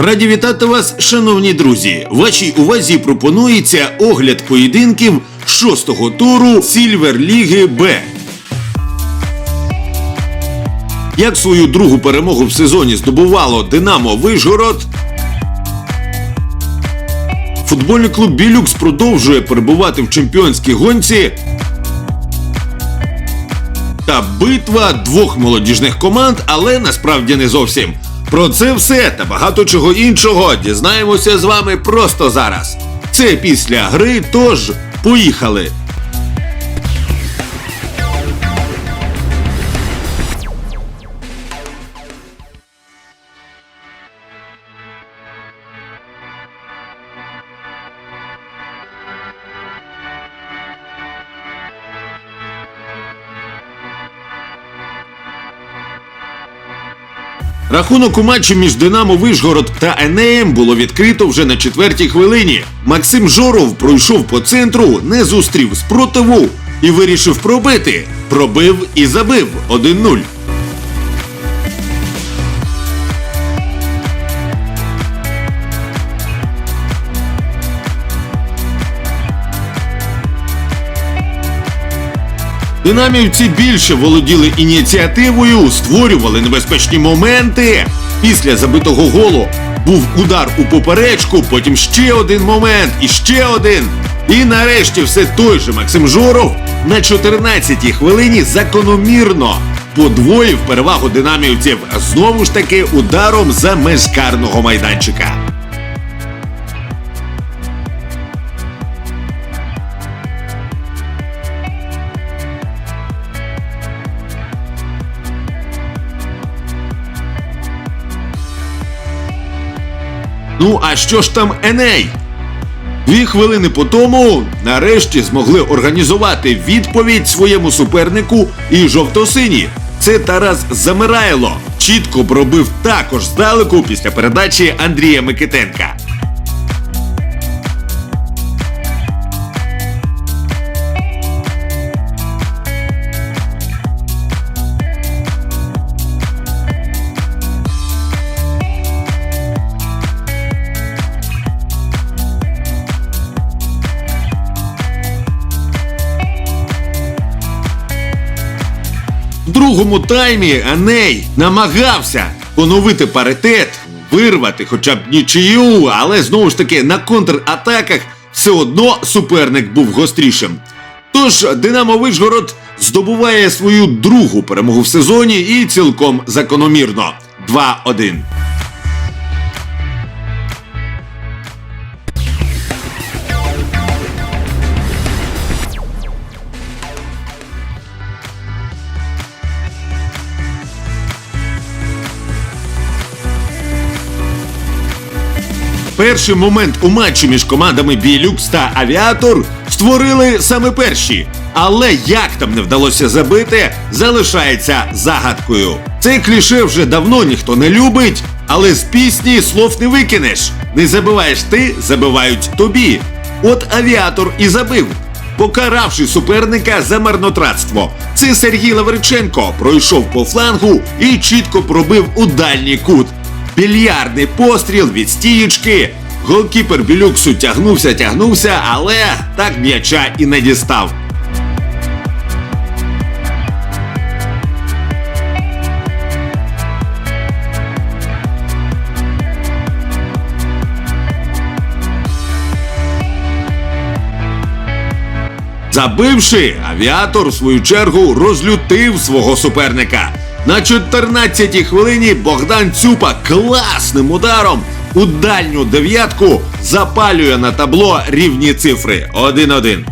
Раді вітати вас, шановні друзі. Вашій увазі пропонується огляд поєдинків шостого туру Сільвер Ліги Б. Як свою другу перемогу в сезоні здобувало Динамо Вишгород. Футбольний клуб Білюкс продовжує перебувати в чемпіонській гонці. Та битва двох молодіжних команд, але насправді не зовсім. Про це все та багато чого іншого дізнаємося з вами просто зараз. Це після гри, тож поїхали. Рахунок у матчі між Динамо Вишгород та Енеєм було відкрито вже на четвертій хвилині. Максим Жоров пройшов по центру, не зустрів спротиву і вирішив пробити. Пробив і забив 1-0. Динамівці більше володіли ініціативою, створювали небезпечні моменти. Після забитого голу був удар у поперечку, потім ще один момент і ще один. І нарешті все той же Максим Жоров на 14-й хвилині закономірно подвоїв перевагу динамівців знову ж таки ударом за меж карного майданчика. Ну а що ж там Еней? Дві хвилини по тому нарешті змогли організувати відповідь своєму супернику і жовто-сині. Це Тарас Замирайло. Чітко пробив також здалеку після передачі Андрія Микитенка. Другому таймі Аней намагався поновити паритет, вирвати хоча б нічию, але знову ж таки на контратаках все одно суперник був гострішим. Тож Динамо Вишгород здобуває свою другу перемогу в сезоні і цілком закономірно 2-1. Перший момент у матчі між командами Білюкс та Авіатор створили саме перші. Але як там не вдалося забити, залишається загадкою. Цей кліше вже давно ніхто не любить, але з пісні слов не викинеш. Не забиваєш ти, забивають тобі. От авіатор і забив, покаравши суперника за марнотратство. Це Сергій Лавриченко пройшов по флангу і чітко пробив у дальній кут. Більярдний постріл від стієчки. Голкіпер Білюксу тягнувся, тягнувся, але так м'яча і не дістав. Забивши, авіатор в свою чергу розлютив свого суперника. На 14-й хвилині Богдан Цюпа класним ударом у дальню дев'ятку запалює на табло рівні цифри 1-1.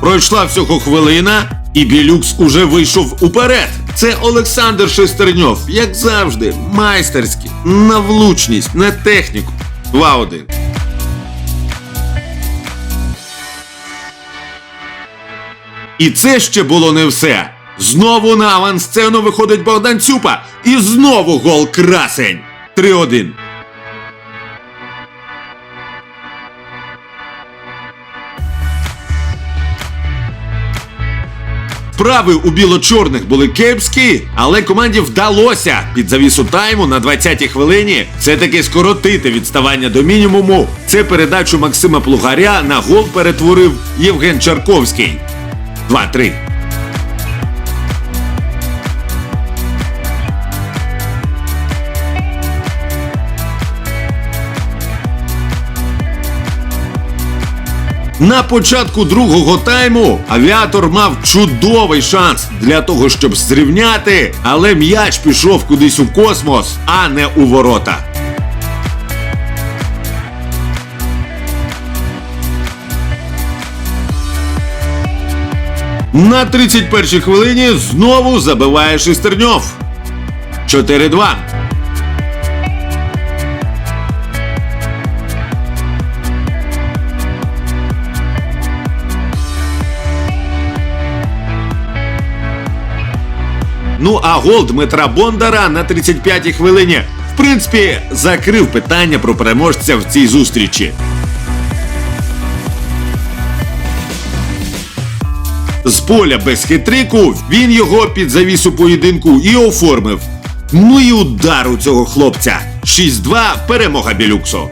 Пройшла всього хвилина, і Білюкс уже вийшов уперед. Це Олександр Шестерньов, як завжди, майстерський, на влучність, на техніку. 2-1. І це ще було не все. Знову на авансцену виходить Богдан Цюпа. І знову гол красень. 3-1. Вправи у біло-чорних були кепські, але команді вдалося під завісу тайму на 20-й хвилині все-таки скоротити відставання до мінімуму. Це передачу Максима Плугаря на гол перетворив Євген Чарковський. 2-3. На початку другого тайму авіатор мав чудовий шанс для того, щоб зрівняти, але м'яч пішов кудись у космос, а не у ворота. На 31-й хвилині знову забиває Шестерньов. 4-2. Ну а гол Дмитра Бондара на 35-й хвилині в принципі закрив питання про переможця в цій зустрічі. З поля без хитрику він його під завісу поєдинку і оформив. Ну і удар у цього хлопця. 6-2 перемога Білюксо.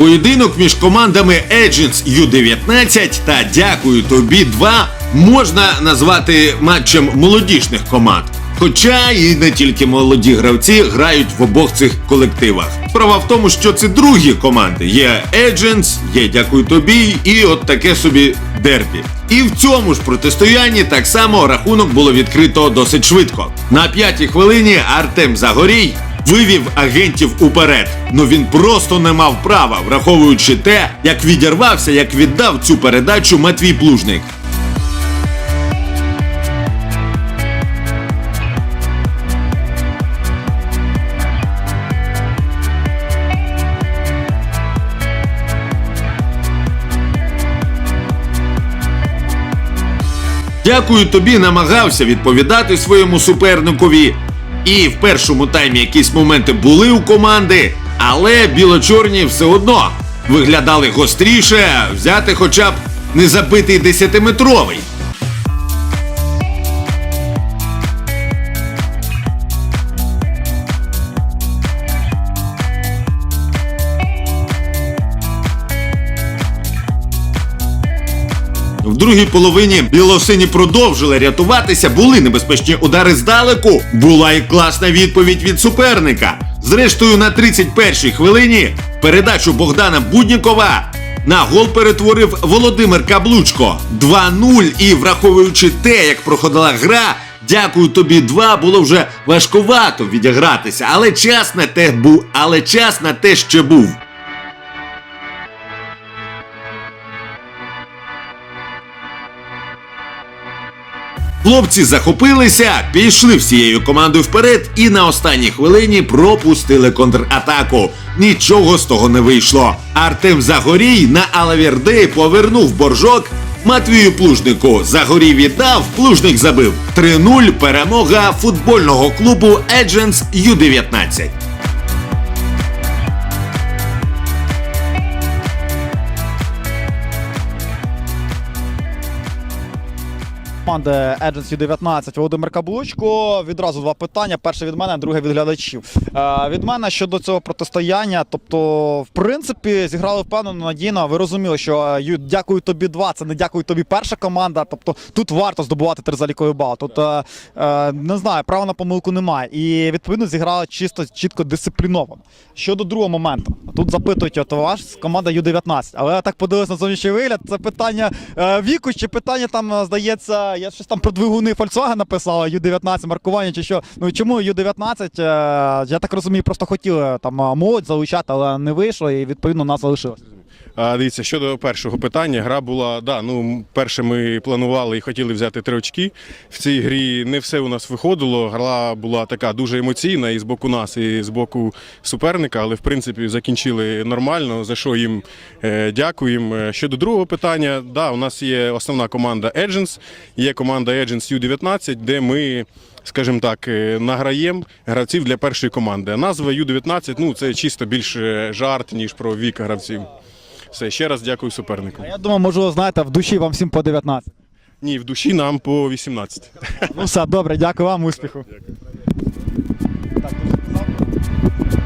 Поєдинок між командами Agents U19 та Дякую тобі 2 можна назвати матчем молодіжних команд. Хоча і не тільки молоді гравці грають в обох цих колективах. Справа в тому, що це другі команди. Є Agents, є Дякую тобі, і от таке собі дербі. І в цьому ж протистоянні так само рахунок було відкрито досить швидко. На п'ятій хвилині Артем Загорій вивів агентів уперед. Ну він просто не мав права, враховуючи те, як відірвався, як віддав цю передачу Матвій Плужник. Дякую тобі, намагався відповідати своєму суперникові. І в першому таймі якісь моменти були у команди, але біло-чорні все одно виглядали гостріше, взяти хоча б не забитий десятиметровий. В другій половині білосині продовжили рятуватися, були небезпечні удари здалеку. Була і класна відповідь від суперника. Зрештою, на 31-й хвилині передачу Богдана Буднікова на гол перетворив Володимир Каблучко. 2-0. І враховуючи те, як проходила гра, дякую тобі 2, було вже важкувато відігратися. Але час на те був, але час на те ще був. Хлопці захопилися, пішли всією командою вперед і на останній хвилині пропустили контратаку. Нічого з того не вийшло. Артем Загорій на Алаверди повернув боржок. Матвію Плужнику Загорій віддав, Плужник забив. 3-0 перемога футбольного клубу Agents U19. Команди Agency 19 Володимир Каблучко. Відразу два питання. Перше від мене, друге від глядачів. Е, від мене щодо цього протистояння. Тобто, в принципі, зіграли впевнено надійно. Ви розуміли, що е, «Ю- дякую тобі два, це не дякую тобі перша команда. Тобто тут варто здобувати три залікові бали. Тут е, е, не знаю, права на помилку немає. І відповідно зіграли чисто чітко дисципліновано. Щодо другого моменту, тут запитують, от ваш команда Ю-19, але я так подивився на зовнішній вигляд. Це питання е, віку чи питання там, е, здається, я щось там про двигуни Volkswagen написала, Ю-19, маркування чи що. Ну чому Ю-19? Е, я так розумію, просто хотіли там е, молодь залучати, але не вийшло, і відповідно нас залишилось. А, дивіться, щодо першого питання, гра була, да, ну, перше ми планували і хотіли взяти три очки. В цій грі не все у нас виходило. Гра була така дуже емоційна і з боку нас, і з боку суперника, але в принципі закінчили нормально, за що їм е, дякуємо. Е, Щодо другого питання, да, у нас є основна команда Agents, є команда Agents U19, де ми. Скажімо так, е, награємо гравців для першої команди. Назва U19 ну це чисто більше жарт, ніж про вік гравців. Все, ще раз дякую супернику. Я думаю, можливо, знаєте, в душі вам всім по 19. Ні, в душі нам по 18. Ну все, добре, дякую вам, успіху. Сказав?